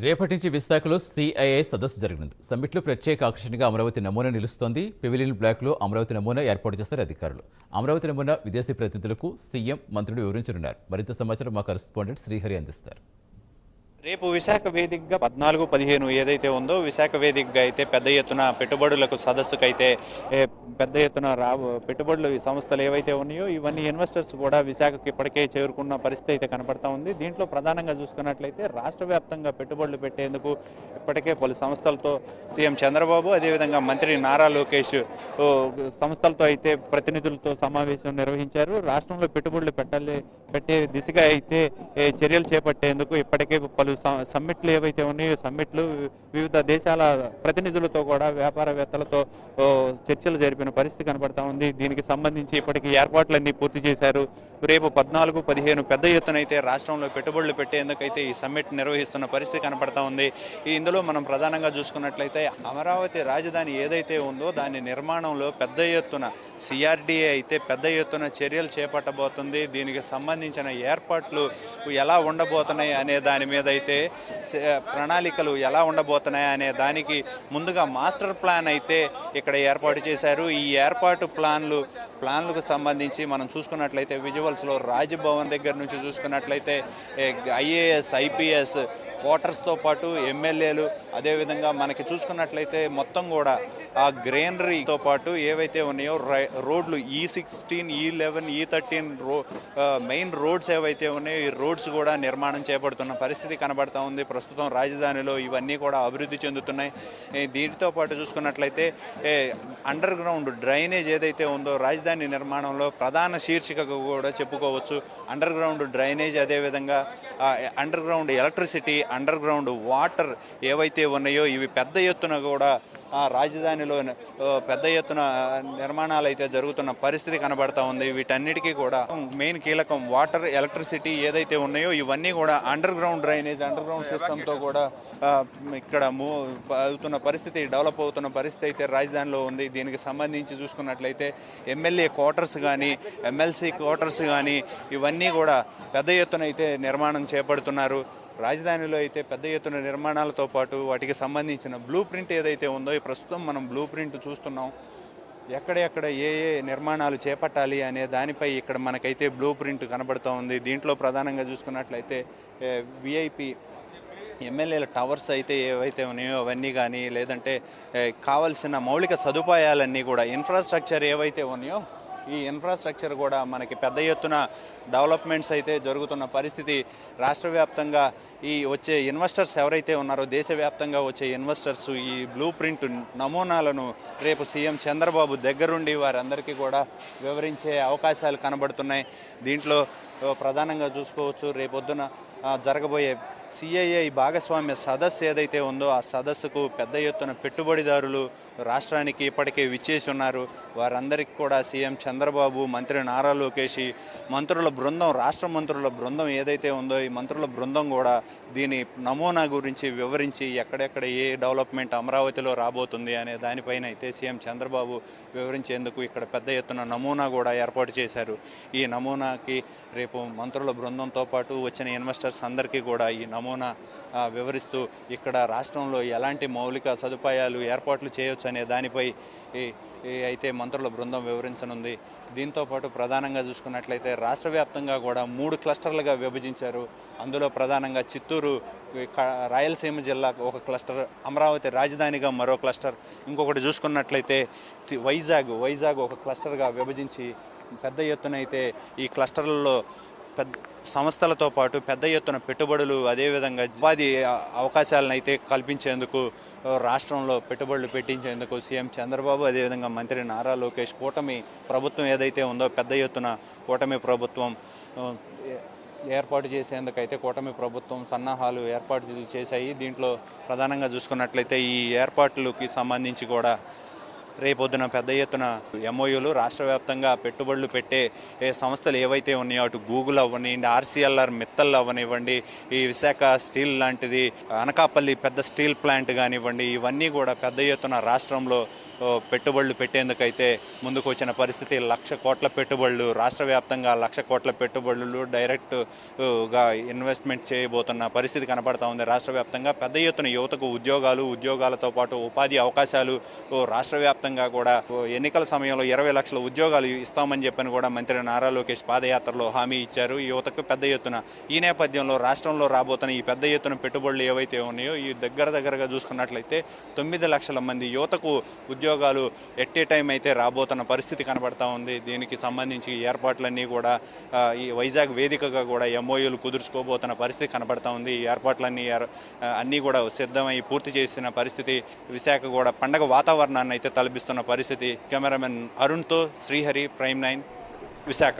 రేపటి నుంచి విశాఖలో సిఐఐ సదస్సు జరిగింది సమ్మిట్లో ప్రత్యేక ఆకర్షణగా అమరావతి నమూనా నిలుస్తోంది. పెవిలియన్ బ్లాక్లో అమరావతి నమూనా ఏర్పాటు చేస్తారు అధికారులు. అమరావతి నమూనా విదేశీ ప్రతినిధులకు సీఎం మంత్రులు వివరించనున్నారు. మరింత సమాచారం మా కరెస్పాండెంట్ శ్రీహరి అందిస్తారు. రేపు విశాఖ వేదికగా పద్నాలుగు పదిహేను ఏదైతే ఉందో విశాఖ వేదికగా అయితే పెద్ద ఎత్తున పెట్టుబడులకు సదస్సుకు అయితే పెద్ద ఎత్తున రా పెట్టుబడులు ఈ సంస్థలు ఏవైతే ఉన్నాయో ఇవన్నీ ఇన్వెస్టర్స్ కూడా విశాఖకి ఇప్పటికే చేరుకున్న పరిస్థితి అయితే కనపడతా ఉంది. దీంట్లో ప్రధానంగా చూసుకున్నట్లయితే రాష్ట్ర వ్యాప్తంగా పెట్టుబడులు పెట్టేందుకు ఇప్పటికే పలు సంస్థలతో సీఎం చంద్రబాబు అదేవిధంగా మంత్రి నారా లోకేష్ సంస్థలతో అయితే ప్రతినిధులతో సమావేశం నిర్వహించారు. రాష్ట్రంలో పెట్టుబడులు పెట్టాలి పెట్టే దిశగా అయితే చర్యలు చేపట్టేందుకు ఇప్పటికే పలు స- సమ్మిట్లు ఏవైతే ఉన్నాయో సమ్మిట్లు వివిధ దేశాల ప్రతినిధులతో కూడా వ్యాపారవేత్తలతో చర్చలు జరిపిన పరిస్థితి కనబడతా ఉంది. దీనికి సంబంధించి ఇప్పటికి ఏర్పాట్లన్నీ పూర్తి చేశారు. రేపు పద్నాలుగు పదిహేను పెద్ద ఎత్తునైతే రాష్ట్రంలో పెట్టుబడులు పెట్టేందుకైతే ఈ సమ్మిట్ నిర్వహిస్తున్న పరిస్థితి కనపడతా ఉంది. ఈ ఇందులో మనం ప్రధానంగా చూసుకున్నట్లయితే అమరావతి రాజధాని ఏదైతే ఉందో దాని నిర్మాణంలో పెద్ద ఎత్తున సిఆర్డీఏ అయితే పెద్ద ఎత్తున చర్యలు చేపట్టబోతుంది. దీనికి సంబంధించిన ఏర్పాట్లు ఎలా ఉండబోతున్నాయి అనే దాని మీద అయితే ప్రణాళికలు ఎలా ఉండబోతున్నాయి అనే దానికి ముందుగా మాస్టర్ ప్లాన్ అయితే ఇక్కడ ఏర్పాటు చేశారు. ఈ ఏర్పాటు ప్లాన్లు ప్లాన్లకు సంబంధించి మనం చూసుకున్నట్లయితే విజయవాడ విజువల్స్లో రాజ్భవన్ దగ్గర నుంచి చూసుకున్నట్లయితే ఐఏఎస్ ఐపీఎస్ క్వార్టర్స్తో పాటు ఎమ్మెల్యేలు అదేవిధంగా మనకి చూసుకున్నట్లయితే మొత్తం కూడా ఆ గ్రీనరీతో పాటు ఏవైతే ఉన్నాయో రై- రోడ్లు ఈ సిక్స్టీన్ ఈ లెవెన్ ఈ థర్టీన్ రో మెయిన్ రోడ్స్ ఏవైతే ఉన్నాయో ఈ రోడ్స్ కూడా నిర్మాణం చేపడుతున్న పరిస్థితి కనబడతా ఉంది. ప్రస్తుతం రాజధానిలో ఇవన్నీ కూడా అభివృద్ధి చెందుతున్నాయి. దీనితో పాటు చూసుకున్నట్లయితే అండర్ గ్రౌండ్ డ్రైనేజ్ ఏదైతే ఉందో రాజధాని నిర్మాణంలో ప్రధాన శీర్షికగా కూడా చెప్పుకోవచ్చు. అండర్ గ్రౌండ్ డ్రైనేజ్ అదేవిధంగా underground electricity underground water ఏవైతే ఉన్నాయో ఇవి పెద్ద ఎత్తున కూడా ఆ రాజధానిలో పెద్ద ఎత్తున నిర్మాణాలు అయితే జరుగుతున్న పరిస్థితి కనబడతా ఉంది. వీటన్నిటికీ కూడా మెయిన్ కీలకం వాటర్ ఎలక్ట్రిసిటీ ఏదైతే ఉన్నాయో ఇవన్నీ కూడా underground drainage underground సిస్టమ్తో కూడా ఇక్కడ మూవ్ అవుతున్న పరిస్థితి డెవలప్ అవుతున్న పరిస్థితి అయితే రాజధానిలో ఉంది. దీనికి సంబంధించి చూసుకున్నట్లయితే ఎమ్మెల్యే క్వార్టర్స్ కానీ ఎమ్మెల్సీ క్వార్టర్స్ కానీ ఇవన్నీ కూడా పెద్ద ఎత్తున అయితే నిర్మాణం చేపడుతున్నారు. రాజధానిలో అయితే పెద్ద ఎత్తున నిర్మాణాలతో పాటు వాటికి సంబంధించిన బ్లూ ప్రింట్ ఏదైతే ఉందో ఈ ప్రస్తుతం మనం బ్లూ ప్రింట్ చూస్తున్నాం. ఎక్కడెక్కడ ఏ ఏ నిర్మాణాలు చేపట్టాలి అనే దానిపై ఇక్కడ మనకైతే బ్లూ ప్రింట్ కనబడుతూ ఉంది. దీంట్లో ప్రధానంగా చూసుకున్నట్లయితే విఐపి ఎమ్మెల్యేల టవర్స్ అయితే ఏవైతే ఉన్నాయో అవన్నీ కానీ లేదంటే కావలసిన మౌలిక సదుపాయాలన్నీ కూడా ఇన్ఫ్రాస్ట్రక్చర్ ఏవైతే ఉన్నాయో ఈ ఇన్ఫ్రాస్ట్రక్చర్ కూడా మనకి పెద్ద ఎత్తున డెవలప్మెంట్స్ అయితే జరుగుతున్న పరిస్థితి రాష్ట్ర వ్యాప్తంగా ఈ వచ్చే ఇన్వెస్టర్స్ ఎవరైతే ఉన్నారో దేశవ్యాప్తంగా వచ్చే ఇన్వెస్టర్స్ ఈ బ్లూ ప్రింట్ నమూనాలను రేపు సీఎం చంద్రబాబు దగ్గరుండి వారందరికీ కూడా వివరించే అవకాశాలు కనబడుతున్నాయి. దీంట్లో ప్రధానంగా చూసుకోవచ్చు రేపొద్దున జరగబోయే సిఐఐ భాగస్వామ్య సదస్సు ఏదైతే ఉందో ఆ సదస్సుకు పెద్ద ఎత్తున పెట్టుబడిదారులు రాష్ట్రానికి ఇప్పటికే విచ్చేసి ఉన్నారు. వారందరికీ కూడా సీఎం చంద్రబాబు మంత్రి నారా లోకేష్ మంత్రుల బృందం రాష్ట్ర మంత్రుల బృందం ఏదైతే ఉందో ఈ మంత్రుల బృందం కూడా దీని నమూనా గురించి వివరించి ఎక్కడెక్కడ ఏ డెవలప్మెంట్ అమరావతిలో రాబోతుంది అనే దానిపైన అయితే సీఎం చంద్రబాబు వివరించేందుకు ఇక్కడ పెద్ద ఎత్తున నమూనా కూడా ఏర్పాటు చేశారు. ఈ నమూనాకి రేపు మంత్రుల బృందంతో పాటు వచ్చిన ఇన్వెస్టర్స్ అందరికీ కూడా ఈ నమూనా వివరిస్తూ ఇక్కడ రాష్ట్రంలో ఎలాంటి మౌలిక సదుపాయాలు ఏర్పాట్లు చేయొచ్చు అనే దానిపై ఈ అయితే మంత్రుల బృందం వివరించనుంది. దీంతో పాటు ప్రధానంగా చూసుకున్నట్లయితే రాష్ట్ర వ్యాప్తంగా కూడా మూడు క్లస్టర్లుగా విభజించారు. అందులో ప్రధానంగా చిత్తూరు రాయలసీమ జిల్లా ఒక క్లస్టర్ అమరావతి రాజధానిగా మరో క్లస్టర్. ఇంకొకటి చూసుకున్నట్లయితే వైజాగ్ వైజాగ్ ఒక క్లస్టర్గా విభజించి పెద్ద ఎత్తున అయితే ఈ క్లస్టర్లలో పెద్ద సంస్థలతో పాటు పెద్ద ఎత్తున పెట్టుబడులు అదేవిధంగా ఉపాధి అవకాశాలను అయితే కల్పించేందుకు రాష్ట్రంలో పెట్టుబడులు పెట్టించేందుకు సీఎం చంద్రబాబు అదేవిధంగా మంత్రి నారా లోకేష్ కూటమి ప్రభుత్వం ఏదైతే ఉందో పెద్ద ఎత్తున కూటమి ప్రభుత్వం ఏ- ఏర్పాటు చేసేందుకైతే కూటమి ప్రభుత్వం సన్నాహాలు ఏర్పాటు చేశాయి. దీంట్లో ప్రధానంగా చూసుకున్నట్లయితే ఈ ఏర్పాట్లకి సంబంధించి కూడా రేపొద్దున పెద్ద ఎత్తున ఎంఓయూలు రాష్ట్ర వ్యాప్తంగా పెట్టుబడులు పెట్టే ఏ సంస్థలు ఏవైతే ఉన్నాయో అటు గూగుల్ అవ్వనివ్వండి ఆర్సీఎల్ఆర్ మిత్తల్ అవ్వనివ్వండి ఈ విశాఖ స్టీల్ లాంటిది అనకాపల్లి పెద్ద స్టీల్ ప్లాంట్ కానివ్వండి ఇవన్నీ కూడా పెద్ద ఎత్తున రాష్ట్రంలో పెట్టుబడులు పెట్టేందుకైతే ముందుకు వచ్చిన పరిస్థితి. లక్ష కోట్ల పెట్టుబడులు రాష్ట్ర వ్యాప్తంగా లక్ష కోట్ల పెట్టుబడులు డైరెక్ట్గా ఇన్వెస్ట్మెంట్ చేయబోతున్న పరిస్థితి కనబడతా ఉంది. రాష్ట్ర వ్యాప్తంగా పెద్ద ఎత్తున యువతకు ఉద్యోగాలు ఉద్యోగాలతో పాటు ఉపాధి అవకాశాలు రాష్ట్ర వ్యాప్తంగా కూడా ఎన్నికల సమయంలో ఇరవై లక్షల ఉద్యోగాలు ఇస్తామని చెప్పని కూడా మంత్రి నారా లోకేష్ పాదయాత్రలో హామీ ఇచ్చారు. ఈ యువతకు పెద్ద ఎత్తున ఈ నేపథ్యంలో రాష్ట్రంలో రాబోతున్న ఈ పెద్ద ఎత్తున పెట్టుబడులు ఏవైతే ఉన్నాయో ఈ దగ్గర దగ్గరగా చూసుకున్నట్లయితే తొమ్మిది లక్షల మంది యువతకు ఉద్యోగాలు ఎట్ ఏ టైం అయితే రాబోతున్న పరిస్థితి కనబడతా ఉంది. దీనికి సంబంధించి ఏర్పాట్లన్నీ కూడా ఈ వైజాగ్ వేదికగా కూడా ఎంఓయూలు కుదుర్చుకోబోతున్న పరిస్థితి కనబడతా ఉంది. ఈ ఏర్పాట్లన్నీ అన్నీ కూడా సిద్ధమై పూర్తి చేసిన పరిస్థితి. విశాఖ కూడా పండగ వాతావరణాన్ని అయితే తలపిస్తున్న పరిస్థితి కెమెరామెన్ అరుణ్తో శ్రీహరి ప్రైమ్ నైన్ విశాఖ.